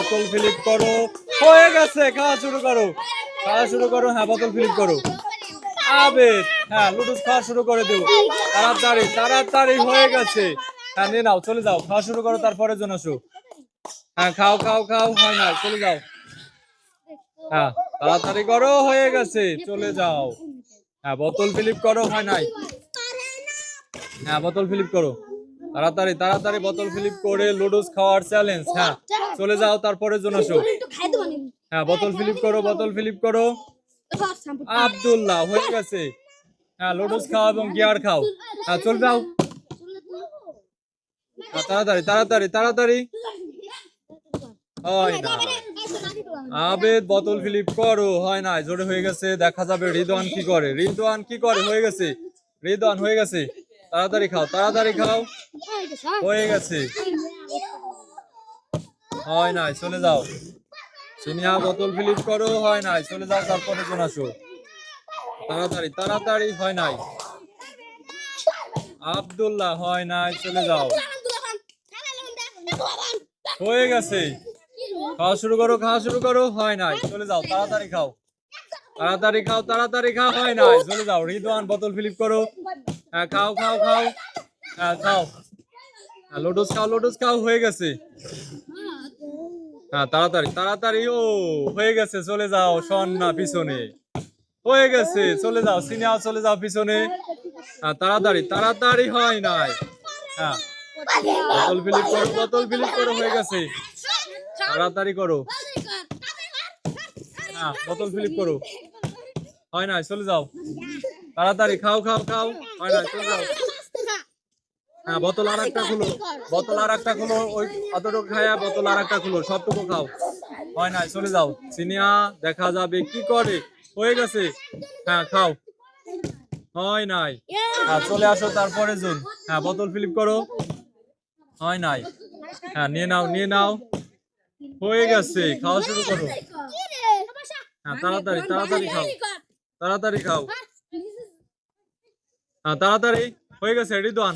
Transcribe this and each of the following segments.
বোতল ফিলিপ করো। হয়ে গেছে, খাওয়া শুরু করো। খাওয়া শুরু করো হ্যাঁ বোতল ফিলিপ করো। আবেদ হ্যাঁ লুডুস খাওয়া শুরু করে দেবো তাড়াতাড়ি তাড়াতাড়ি হয়ে গেছে। হ্যাঁ নিয়ে নাও, চলে যাও। খাওয়া শুরু করো তারপরে জন আসো। হ্যাঁ খাও খাও খাও, হয় না, চলে যাও। হ্যাঁ তাড়াতাড়ি করো, হয়ে গেছে, চলে যাও। হ্যাঁ বোতল ফিলিপ করো, হয় নাই। হ্যাঁ বোতল ফিলিপ করো। তাড়াতাড়ি তাড়াতাড়ি বোতল ফিলিপ করে লুডুস খাওয়ার চ্যালেঞ্জ হ্যাঁ। চলে যাও তারপরে জন আসো। হ্যাঁ বোতল ফিলিপ করো বোতল ফিলিপ করো। আব্দুল্লাহ হয়ে গেছে। হ্যাঁ লুডুস খাও এবং গিয়ার খাও। হ্যাঁ চলে যাও। হ্যাঁ, তাড়াতাড়ি তাড়াতাড়ি তাড়াতাড়ি। হয় না। আবেদ বোতল ফিলিপ করো। হয় না জোরে হয়ে গেছে। দেখা যাবে রিদওয়ান কি করে? রিদওয়ান কি করে? হয়ে গেছে। রিদওয়ান হয়ে গেছে। তাড়াতাড়ি খাও তাড়াতাড়ি খাও। হয়ে গেছে। হয় নাই, চলে যাও। সিনিয়া, বোতল ফিলিপ করো, হয় নাই, চলে যাও, তারপরে জন আসো। তাড়াতাড়ি তাড়াতাড়ি, হয় নাই। আব্দুল্লাহ, হয় নাই, চলে যাও। হয়ে গেছে। খাওয়া শুরু করো, খাওয়া শুরু করো, হয় নাই, চলে যাও, তাড়াতাড়ি খাও। তাড়াতাড়ি খাও তাড়াতাড়ি খাও, হয় নাই, চলে যাও। রিদওয়ান, বোতল ফিলিপ করো। হ্যাঁ খাও খাও খাও। হ্যাঁ খাও। হ্যাঁ লোটস খাও লোটস খাও, হয়ে গেছে। হ্যাঁ তাড়াতাড়ি তাড়াতাড়ি, ও, হয়ে গেছে, চলে যাও, সন্না পিছনে। হয়ে গেছে, চলে যাও সিনিয়া চলে যাও পিছনে। হ্যাঁ তাড়াতাড়ি তাড়াতাড়ি হয় নাই। হ্যাঁ বোতল ফিলিপ করো, বোতল ফিলিপ করো, হয়ে গেছে। তাড়াতাড়ি করো। হ্যাঁ বোতল ফিলিপ করো। হয় নাই, চলে যাও। তাড়াতাড়ি, খাও খাও খাও। হয় নাই চলে যাও। হ্যাঁ বোতল আর একটা খুলো, বোতল আর একটা খুলো, ওই অতটুকু খায়া বোতল আর একটা খুলো, সবটুকু খাও। হয় নাই, চলে যাও। সিনিয়া, দেখা যাবে, কি করে? হয়ে গেছে। হ্যাঁ খাও। হয় নাই। হ্যাঁ চলে আসো তারপরে জুন। হ্যাঁ বোতল ফিলিপ করো। হয় নাই। হ্যাঁ নিয়ে নাও নিয়ে নাও। হয়ে গেছে, খাওয়া শুরু করো। হ্যাঁ তাড়াতাড়ি তাড়াতাড়ি খাও। তাড়াতাড়ি খাও। তাড়াতাড়ি, হয়ে গেছে, রিদওয়ান।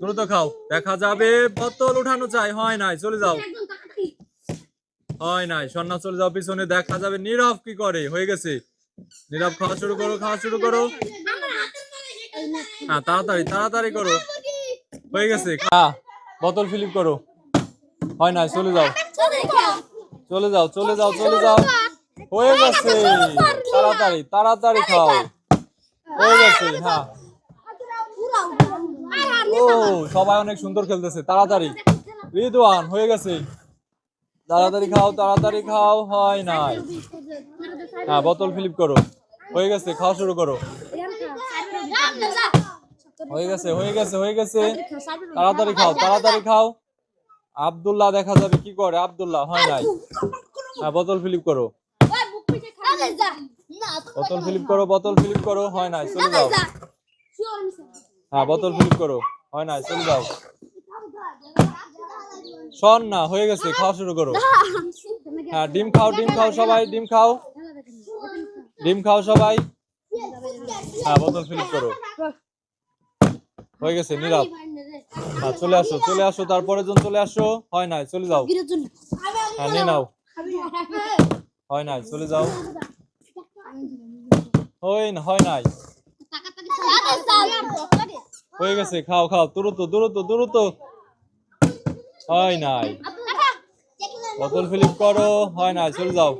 দ্রুত খাও। দেখা যাবে, বোতল উঠানো চাই। হয় নাই, চলে যাও। হয় নাই, সন্না চলে যাও পিছনে। দেখা যাবে, নীরব কি করে? হয়ে গেছে। নীরব, খাওয়া শুরু করো, খাওয়া শুরু করো। হ্যাঁ তাড়াতাড়ি তাড়াতাড়ি করো। হয়ে গেছে হ্যাঁ বোতল ফিলিপ করো। হয় নাই, চলে যাও। চলে যাও চলে যাও চলে যাও। হয়ে গেছে। তাড়াতাড়ি তাড়াতাড়ি খাও। হয়ে গেছে হ্যাঁ। ও সবাই অনেক সুন্দর খেলতেছে তাড়াতাড়ি। রিদওয়ান হয়ে গেছে। তাড়াতাড়ি খাও তাড়াতাড়ি খাও হয় নাই। হ্যাঁ বোতল ফিলিপ করো। হয়ে গেছে খাওয়া শুরু করো। হয়ে গেছে হয়ে গেছে হয়ে গেছে। তাড়াতাড়ি খাও তাড়াতাড়ি খাও। আব্দুল্লাহ দেখা যাবে কি করে? আব্দুল্লাহ হয় নাই। হ্যাঁ বোতল ফিলিপ করো। বোতল ফিলিপ করো বোতল ফিলিপ করো হয় নাই চলে যাও। হ্যাঁ বোতল ফিলিপ করো হয় নাই চলে যাও। শোন না হয়ে গেছে খাওয়া শুরু করো। হ্যাঁ ডিম খাও ডিম খাও সবাই ডিম খাও। ডিম খাও সবাই। হ্যাঁ বোতল ফিলিপ করো। হয়ে গেছে নীরব। হ্যাঁ চলে আসো চলে আসো তারপরে জন চলে আসো। হয় নাই চলে যাও। হ্যাঁ নিয়ে নাও। হয় নাই চলে যাও। হয় না হয় নাই। হয়ে গেছে খাও খাও। দ্রুত দ্রুত দ্রুত। হয় নাই। বোতল ফিলিপ করো হয় নাই চলে যাও।